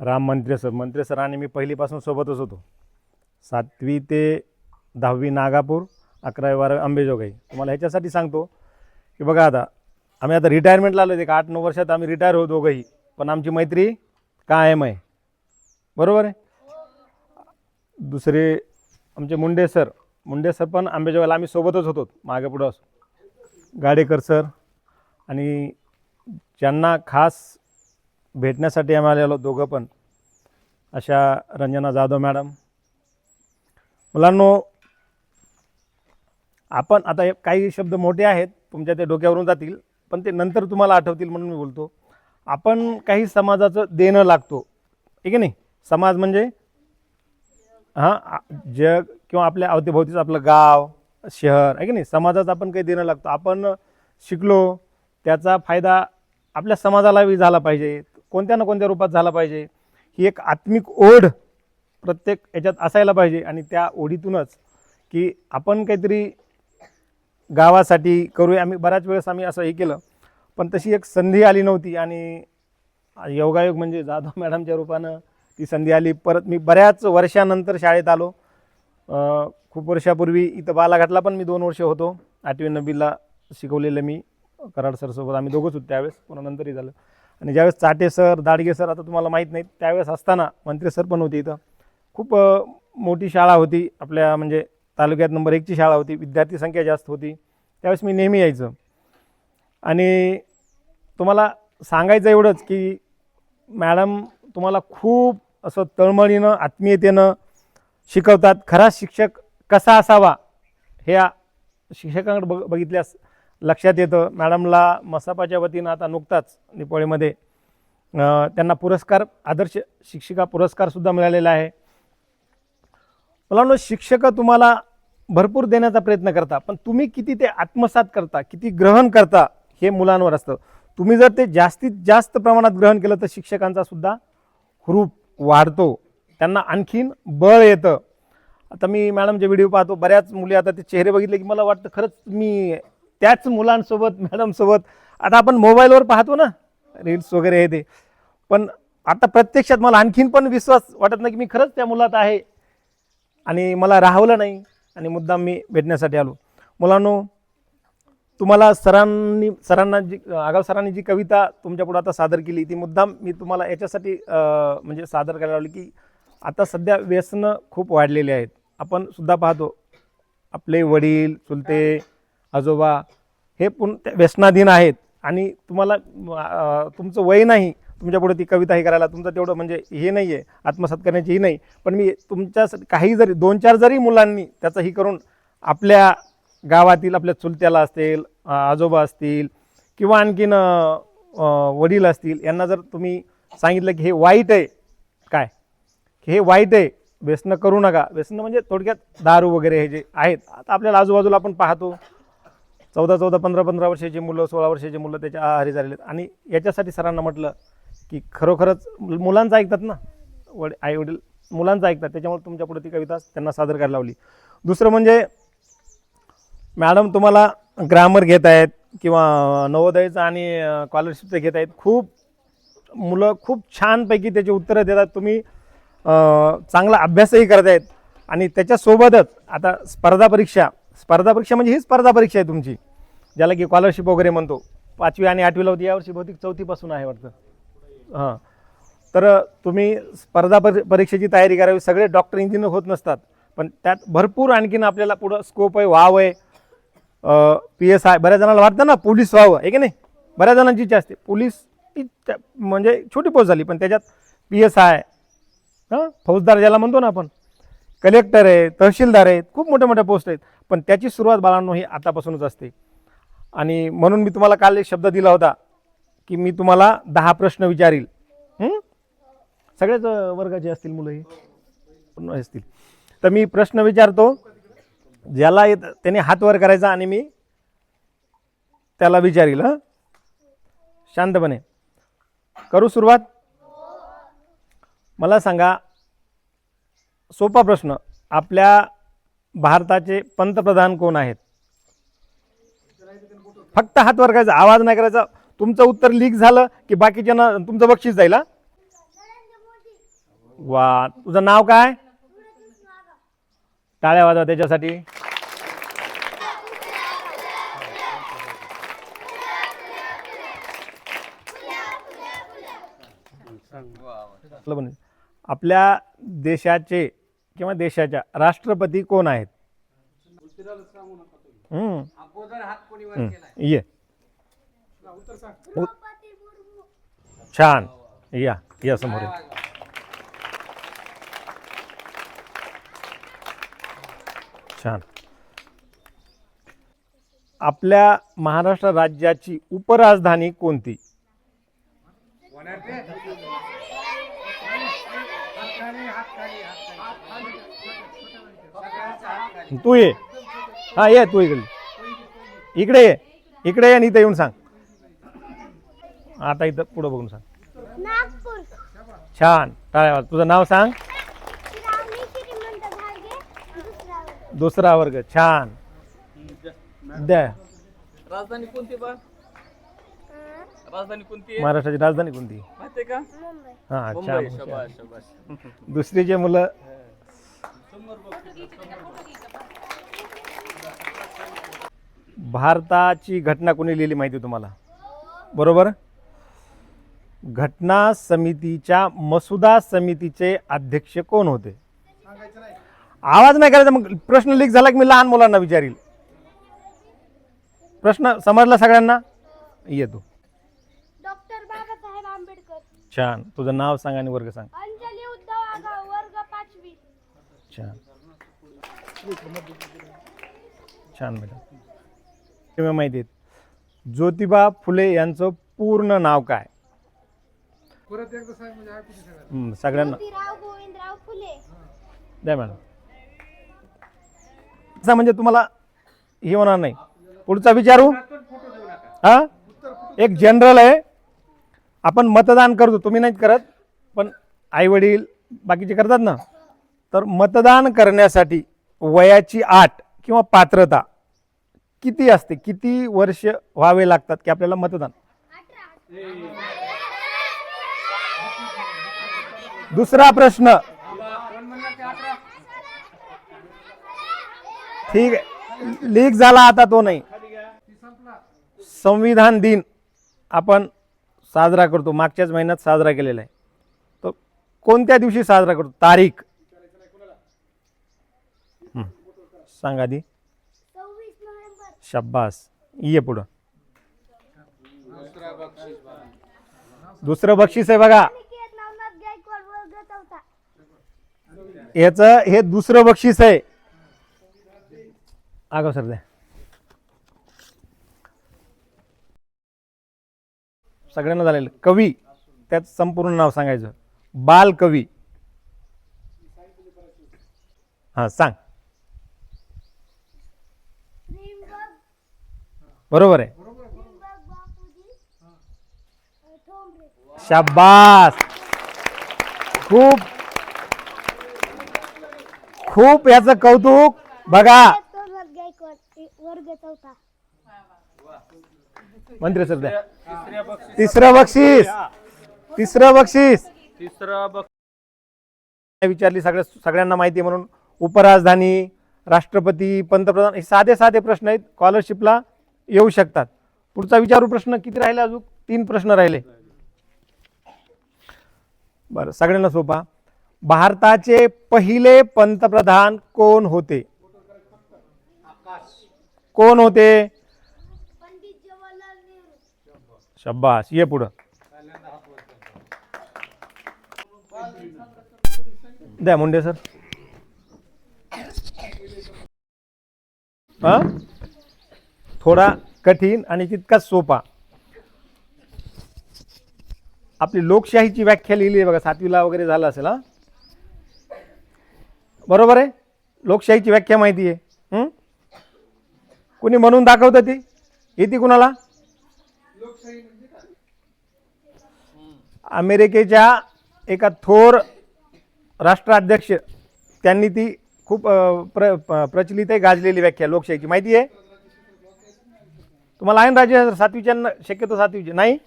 Ram Mantre sir. Mantre sir आणि मी पहिलीपासून सोबतच होतो. सातवी ते दहावी नागापूर अकरावी बारावी अंबेजोगाई तुम्हाला ह्याच्यासाठी सांगतो की बघा आता आम्ही आता रिटायरमेंटला आलो एक आठ नऊ वर्षात आम्ही रिटायर होतो दोघंही. पण आमची मैत्री कायम आहे. बरोबर आहे? दुसरे आमचे मुंडे सर. मुंडे सर पण आंबेजोगाईला आम्ही सोबतच होतो. मागे पुढं गाडेकर सर आणि ज्यांना खास भेटण्यासाठी आम्ही आलेलो दोघं पण. अशा रंजना जाधव मॅडम. मुलांनो आपण आता काही शब्द मोठे आहेत तुमच्या ते डोक्यावरून जातील पण ते नंतर तुम्हाला आठवतील म्हणून मी बोलतो. आपण काही समाजाचं देणं लागतो. ठीक आहे नाही? समाज म्हणजे? हां जग किंवा आपल्या अवतीभोवतीचं आपलं गाव शहर आहे की नाही? समाजाचं आपण काही देणं लागतो. आपण शिकलो त्याचा फायदा आपल्या समाजालाही झाला पाहिजे. कोणत्या ना कोणत्या रूपात झाला पाहिजे. ही एक आत्मिक ओढ प्रत्येक याच्यात असायला पाहिजे आणि त्या ओढीतूनच की आपण काहीतरी गावासाठी करूया. आम्ही बऱ्याच वेळेस आम्ही असं हे केलं पण तशी एक संधी आली नव्हती आणि योगायोग म्हणजे जाधव मॅडमच्या रूपानं ती संधी आली. परत मी बऱ्याच वर्षानंतर शाळेत आलो. खूप वर्षापूर्वी इथं बालाघाटला पण मी दोन वर्ष होतो. आठवी नववीला शिकवलेलं मी. कराड सरसोबत आम्ही दोघंच होतो त्यावेळेस. पुन्हा नंतरही झालं. आणि ज्यावेळेस चाटे सर दाडगे सर आता तुम्हाला माहीत नाही त्यावेळेस असताना मंत्री सर पण होते इथं. खूप मोठी शाळा होती आपल्या म्हणजे तालुक्यात नंबर एकची शाळा होती विद्यार्थी संख्या जास्त होती. त्यावेळेस मी नेहमी यायचं. आणि तुम्हाला सांगायचं एवढंच की मॅडम तुम्हाला खूप असं तळमळीनं आत्मीयतेनं शिकवतात. खरा शिक्षक कसा असावा हे शिक्षकांकडे बघ बघितल्यास लक्षात येतं. मॅडमला मसापाच्या वतीनं आता नुकताच निपोळीमध्ये त्यांना पुरस्कार आदर्श शिक्षिका पुरस्कारसुद्धा मिळालेला आहे. मुलांनो शिक्षक तुम्हाला भरपूर देण्याचा प्रयत्न करता पण तुम्ही किती ते आत्मसात करता किती ग्रहण करता हे मुलांवर असतं. तुम्ही जर ते जास्तीत जास्त प्रमाणात ग्रहण केलं तर शिक्षकांचा सुद्धा हुरूप वाढतो. त्यांना आणखीन बळ येतं. आता मी मॅडमचे व्हिडिओ पाहतो. बऱ्याच मुली आता ते चेहरे बघितले की मला वाटतं खरंच मी त्याच मुलांसोबत मॅडमसोबत. आता आपण मोबाईलवर पाहतो ना रील्स वगैरे हे ते. पण आता प्रत्यक्षात मला आणखीन पण विश्वास वाटत नाही की मी खरंच त्या मुलात आहे. आणि मला राहवलं नाही. आणि मुद्दाम मी भेटण्यासाठी आलो. मुलांनो तुम्हाला सरांनी सरांना जी आगाव सरांनी जी कविता तुमच्यापुढे आता सादर केली ती मुद्दाम मी तुम्हाला याच्यासाठी म्हणजे सादर करायला लावली की आता सध्या व्यसनं खूप वाढलेली आहेत. आपण सुद्धा पाहतो. आपले वडील चुलते आजोबा हे पुन त्या व्यसनाधीन आहेत. आणि तुम्हाला तुमचं वय नाही तुमच्यापुढे ती कविता हे करायला तुमचं तेवढं म्हणजे हे नाही आहे आत्मसात करण्याची ही नाही. पण मी तुमच्या काही जरी दोन चार जरी मुलांनी त्याचं ही करून आपल्या गावातील आपल्या चुलत्याला असतील आजोबा असतील किंवा आणखीन वडील असतील यांना जर तुम्ही सांगितलं की हे वाईट आहे काय? की हे वाईट आहे व्यसनं करू नका. व्यसनं म्हणजे थोडक्यात दारू वगैरे हे जे आहेत आता आपल्याला आजूबाजूला आपण पाहतो चौदा चौदा पंधरा पंधरा वर्षाची मुलं सोळा वर्षाची मुलं त्याच्या आहारी झालेले आहेत. आणि याच्यासाठी सरांना म्हटलं की खरोखरच मुलांचं ऐकतात ना. वड आई वडील मुलांचं ऐकतात. त्याच्यामुळे तुमच्यापुढे ती कविता त्यांना सादर करायला लावली. दुसरं म्हणजे मॅडम तुम्हाला ग्रामर घेत आहेत किंवा नवोदयचं आणि स्कॉलरशिपचं घेत आहेत. खूप मुलं खूप छानपैकी त्याची उत्तरं देतात. तुम्ही चांगला अभ्यासही करत आहेत आणि त्याच्यासोबतच आता स्पर्धा परीक्षा. स्पर्धा परीक्षा म्हणजे ही स्पर्धा परीक्षा आहे तुमची. ज्याला की स्कॉलरशिप वगैरे म्हणतो. पाचवी आणि आठवीला होती यावर्षी बहुतेक चौथीपासून आहे वाटतं. हां. तर तुम्ही स्पर्धा पर परीक्षेची तयारी करावी. सगळे डॉक्टर इंजिनियर होत नसतात. पण त्यात भरपूर आणखीन आपल्याला पुढं स्कोप आहे वाव आहे. पी एस आय बऱ्याच जणांना वाटतं ना पोलीस व्हावं आहे की नाही? बऱ्याच जणांची इच्छा असते. पोलीस ही त्या- म्हणजे छोटी पोस्ट झाली पण त्याच्यात पी एस आय हां फौजदार ज्याला म्हणतो ना आपण कलेक्टर आहे तहसीलदार आहेत खूप मोठ्या मोठ्या पोस्ट आहेत. पण त्याची सुरुवात बाळांनो ही आतापासूनच असते. आणि म्हणून मी तुम्हाला काल एक शब्द दिला होता की मी तुम्हाला दहा प्रश्न विचारील. सगळ्याच वर्गाचे असतील मुलं हे. असतील. तर मी प्रश्न विचारतो ज्याला येत त्याने हात वर करायचा आणि मी त्याला विचारील हं? शांतपणे. करू सुरुवात? मला सांगा सोपा प्रश्न. आपल्या भारताचे पंतप्रधान कोण आहेत? फक्त हात वर करायचा आवाज नाही करायचा. तुमचं उत्तर लीक झालं की बाकीच्यांना तुमचं बक्षीस जाईल वा. तुझं नाव काय? टाळ्या वाजवा त्याच्यासाठी. आपल्या देशाचे किंवा देशाच्या राष्ट्रपती कोण आहेत? ये. छान. या या समोर. छान. आपल्या महाराष्ट्र राज्याची उपराजधानी कोणती? तू ये. हा ये तू इकडे. इकडे ये. इकडे ये आणि इथं येऊन सांग. आता इथं पुढं बघून सांग. नागपूर. छान. टाळ्या वाज तुझं नाव सांग. दुसरा दुसरा वर्ग. छान. द्या. राजधानी कोणती बा? राजधानी कोणती महाराष्ट्राची राजधानी कोणती? माहितीये का? मुंबई. हा मुंबई. छान. शबाश दुसरीचे मुलं भारताची घटना कोणी लिहिली माहिती तुम्हाला? बरोबर? घटना समितीच्या मसुदा समितीचे अध्यक्ष कोण होते? आवाज नाही करायचा मग प्रश्न लीक झाला की मी लहान मुलांना विचारील. प्रश्न समजला सगळ्यांना? येतो. डॉक्टर बाबासाहेब आंबेडकर. छान. तुझं नाव सांग आणि वर्ग सांग. अंजली उद्धव आगाव वर्ग पाचवी. छान. छान मॅडम. तुम्ही माहिती आहेत. ज्योतिबा फुले यांचं पूर्ण नाव काय? हं, सगळ्यांना. ज्योतिराव गोविंदराव फुले. द्या मॅडम. असं म्हणजे तुम्हाला हे होणार नाही. पुढचा विचारू? हा? एक जनरल आहे. आपण मतदान करतो. तुम्ही नाहीत करत पण आई वडील बाकीचे करतात ना. तर मतदान करण्यासाठी वयाची आट किंवा पात्रता किती असते? किती वर्ष व्हावे लागतात की आपल्याला मतदान? दुसरा प्रश्न. ठीक आहे. लीक झाला आता तो नाही. संविधान दिन आपण साजरा करतो. मागच्याच महिन्यात साजरा केलेला आहे. तो कोणत्या दिवशी साजरा करतो? तारीख. सांगा आधी. शब्बास ये पुढं. दुसरं बक्षीस आहे बघा. याच याचं हे दुसरं बक्षीस आहे. आगाव सर द्या. सगळ्यांना झालेलं. कवी त्यात संपूर्ण नाव सांगायचं. बाल कवी हा सांग. बरोबर आहे. शाबास. खूप खूप याचं कौतुक. बघा. मंत्री सर तिसरं बक्षीस. तिसरं बक्षीस. विचारली सगळ्या सगळ्यांना माहिती म्हणून. उपराजधानी राष्ट्रपती पंतप्रधान हे साधे साधे प्रश्न आहेत. स्कॉलरशिपला येऊ शकतात. पुढचा विचारू प्रश्न किती राहिले अजून? तीन प्रश्न राहिले. बरं सगळ्यांना सोपा. भारताचे पहिले पंतप्रधान कोण होते? कोण होते? शब्बास ये पुढं. द्या मुंडे सर. हा? थोडा कठीण आणि तितकाच सोपा. आपली लोकशाहीची व्याख्या लिहिली आहे बघा सातवीला वगैरे झालं असेल हा? बरोबर आहे? लोकशाहीची व्याख्या माहिती आहे. कुणी म्हणून दाखवतं ती? येते कुणाला? अमेरिकेच्या एका थोर राष्ट्राध्यक्ष त्यांनी ती खूप प्र प्रचलित आहे गाजलेली व्याख्या लोकशाहीची. माहिती आहे? तुम्हाला आहे ना राजे सातवीच्या शक्यतो सातवीचे. नाही?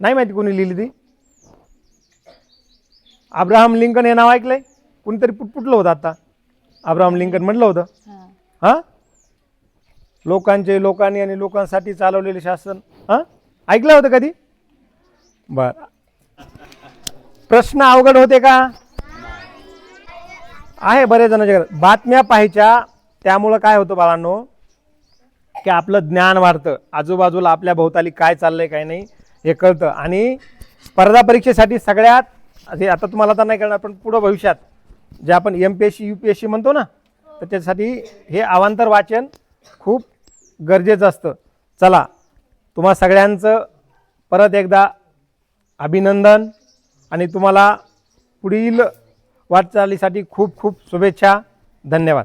नाही माहिती कोणी लिहिली ती? अब्राहम लिंकन हे नाव ऐकलंय? कुणीतरी पुटपुटलं होतं आता. अब्राहम लिंकन म्हटलं होतं. हां? लोकांचे लोकांनी आणि लोकांसाठी चालवलेले शासन. हां? ऐकलं होतं कधी? बर. प्रश्न अवघड होते का? आहे बरेच जणांच्या बातम्या पाहायच्या त्यामुळं काय होतं बाळांनो? की आपलं ज्ञान वाढतं. आजूबाजूला आपल्या भोवताली काय चाललंय काय नाही हे कळतं. आणि स्पर्धा परीक्षेसाठी सगळ्यात हे आता तुम्हाला तर नाही कळणार पण पुढं भविष्यात जे आपण M P S C U P S C म्हणतो ना तर त्याच्यासाठी हे अवांतर वाचन खूप गरजेचं असतं. चला तुम्हा सगळ्यांचं परत एकदा अभिनंदन आणि तुम्हाला पुढील वाटचालीसाठी खूप खूप शुभेच्छा. धन्यवाद.